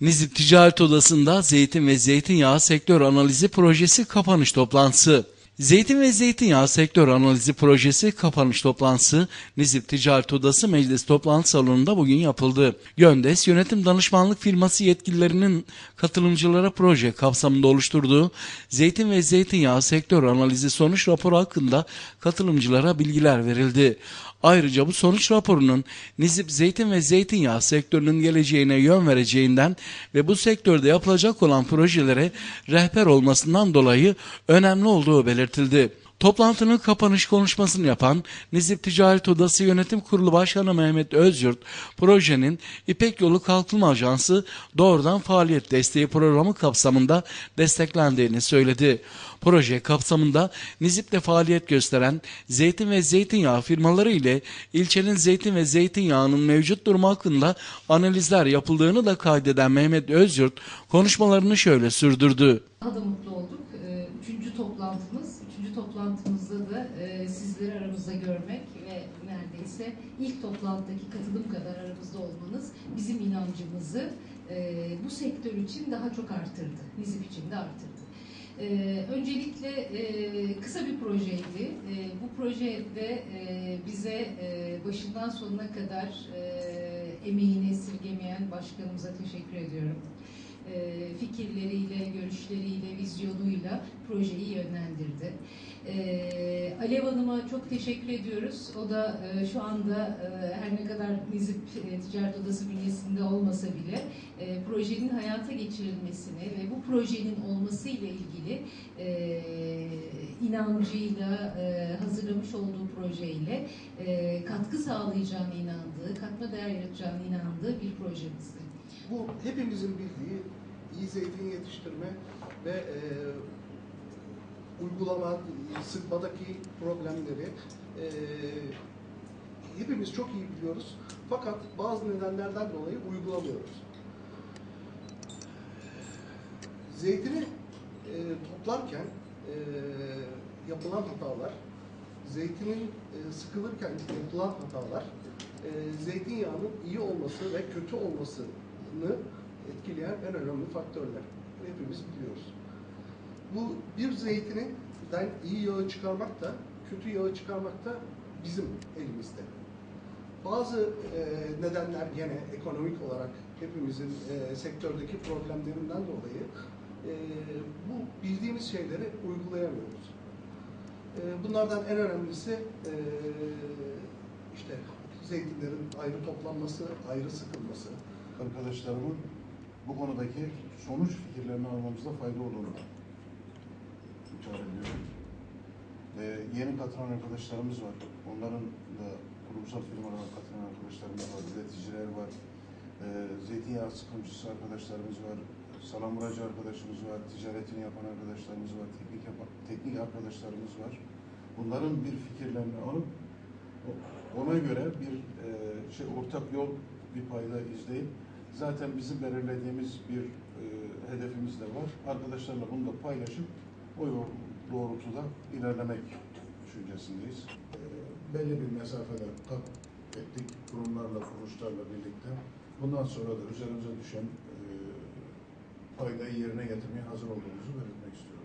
Nizip Ticaret Odası'nda zeytin ve zeytinyağı sektör analizi projesi kapanış toplantısı. Zeytin ve zeytinyağı sektör analizi projesi kapanış toplantısı Nizip Ticaret Odası Meclis Toplantı Salonu'nda bugün yapıldı. Göndes Yönetim Danışmanlık Firması yetkililerinin katılımcılara proje kapsamında oluşturduğu zeytin ve zeytinyağı sektör analizi sonuç raporu hakkında katılımcılara bilgiler verildi. Ayrıca bu sonuç raporunun Nizip zeytin ve zeytinyağı sektörünün geleceğine yön vereceğinden ve bu sektörde yapılacak olan projelere rehber olmasından dolayı önemli olduğu belirtildi. Toplantının kapanış konuşmasını yapan Nizip Ticaret Odası Yönetim Kurulu Başkanı Mehmet Özyurt, projenin İpek Yolu Kalkınma Ajansı doğrudan faaliyet desteği programı kapsamında desteklendiğini söyledi. Proje kapsamında Nizip'te faaliyet gösteren zeytin ve zeytinyağı firmaları ile ilçenin zeytin ve zeytinyağının mevcut durumu hakkında analizler yapıldığını da kaydeden Mehmet Özyurt konuşmalarını şöyle sürdürdü. Daha da mutlu olduk. Üçüncü toplantımız. Üçüncü toplantımızda da e, sizleri aramızda görmek ve neredeyse ilk toplantıdaki katılım kadar aramızda olmanız bizim inancımızı e, bu sektör için daha çok artırdı. Nizip için de artırdı. Ee, öncelikle e, kısa bir projeydi. E, bu projede e, bize e, başından sonuna kadar e, emeğini esirgemeyen başkanımıza teşekkür ediyorum e, fikirleriyle, görüşleriyle, vizyonuyla projeyi yönlendirdi. E, Alev Hanım'a çok teşekkür ediyoruz. O da e, şu anda e, her ne kadar Nizip Ticaret Odası bünyesinde olmasa bile projenin hayata geçirilmesini ve bu projenin olması ile ilgili inancıyla hazırlamış olduğu projeyle katkı sağlayacağına inandığı, katma değer yaratacağına inandığı bir projemizdi. Bu hepimizin bildiği iyi zeytin yetiştirme ve e, uygulama, sıkmadaki problemleri e, hepimiz çok iyi biliyoruz. Fakat bazı nedenlerden dolayı uygulamıyoruz. Zeytini e, toplarken e, yapılan hatalar, zeytinin e, sıkılırken yapılan hatalar, e, zeytinyağının iyi olması ve kötü olmasını etkileyen en önemli faktörler. Hepimiz biliyoruz. Bu bir zeytininden iyi yağı çıkarmak da, kötü yağı çıkarmak da bizim elimizde. Bazı e, nedenler gene ekonomik olarak hepimizin e, sektördeki problemlerinden dolayı e, bu bildiğimiz şeyleri uygulayamıyoruz. E, bunlardan en önemlisi e, işte zeytinlerin ayrı toplanması, ayrı sıkılması. Arkadaşlarımın bu konudaki sonuç fikirlerini almamızda fayda olduğunu ithal ediyorum. Ee, yeni katılan arkadaşlarımız var. Onların da kurumsal firmalara katılan arkadaşlarımız var, üreticiler var. Ee, zeytinyağı sıkımcısı arkadaşlarımız var. Salamuracı arkadaşımız var, ticaretini yapan arkadaşlarımız var, teknik yapan, teknik arkadaşlarımız var. Bunların bir fikirlerini alıp ona göre bir e, şey ortak yol bir payda izleyip zaten bizim belirlediğimiz bir e, hedefimiz de var. Arkadaşlarla bunu da paylaşıp o yol doğrultuda ilerlemek düşüncesindeyiz. E, belli bir mesafede kat ettik kurumlarla, kuruluşlarla birlikte. Bundan sonra da üzerimize düşen e, paydayı yerine getirmeye hazır olduğumuzu belirtmek istiyorum.